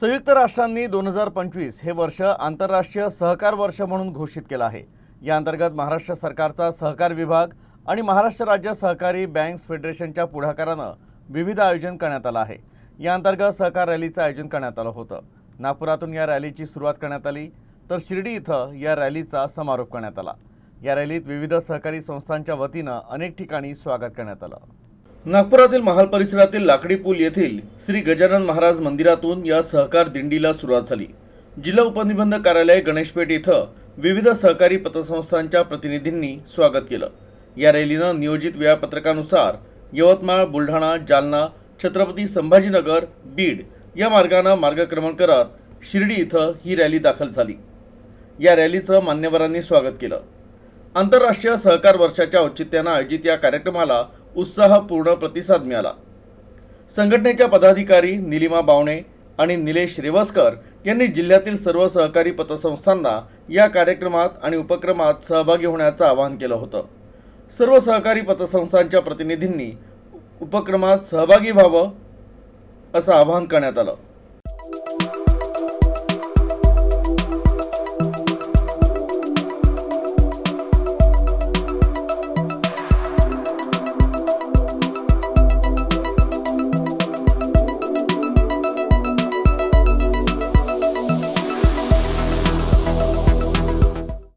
संयुक्त राष्ट्रांनी दोन हजार पंचवीस हे वर्ष आंतरराष्ट्रीय सहकार वर्ष म्हणून घोषित केलं आहे. या अंतर्गत महाराष्ट्र सरकारचा सहकार विभाग आणि महाराष्ट्र राज्य सहकारी बँक्स फेडरेशनच्या पुढाकारानं विविध आयोजन करण्यात आलं आहे. या अंतर्गत सहकार रॅलीचं आयोजन करण्यात आलं होतं. नागपुरातून या रॅलीची सुरुवात करण्यात आली तर शिर्डी इथं या रॅलीचा समारोप करण्यात आला. या रॅलीत विविध सहकारी संस्थांच्या वतीनं अनेक ठिकाणी स्वागत करण्यात आलं. नागपुरातील महाल परिसरातील लाकडी पूल येथील श्री गजानन महाराज मंदिरातून या सहकार दिंडीला सुरुवात झाली. जिल्हा उपनिबंधक कार्यालय गणेशपेठ इथं विविध सहकारी पतसंस्थांच्या प्रतिनिधींनी स्वागत केलं. या रॅलीनं नियोजित वेळापत्रकानुसार यवतमाळ बुलढाणा जालना छत्रपती संभाजीनगर बीड या मार्गानं मार्गक्रमण करत शिर्डी इथं ही रॅली दाखल झाली. या रॅलीचं मान्यवरांनी स्वागत केलं. आंतरराष्ट्रीय सहकार वर्षाच्या औचित्यानं आयोजित या कार्यक्रमाला उत्साहपूर्ण प्रतिसाद मिळाला. संघटनेच्या पदाधिकारी निलिमा बावणे आणि निलेश रेवस्कर यांनी जिल्ह्यातील सर्व सहकारी पतसंस्थांना या कार्यक्रमात आणि उपक्रमात सहभागी होण्याचं आवाहन केलं होतं. सर्व सहकारी पतसंस्थांच्या प्रतिनिधींनी उपक्रमात सहभागी व्हावं असं आवाहन करण्यात आलं.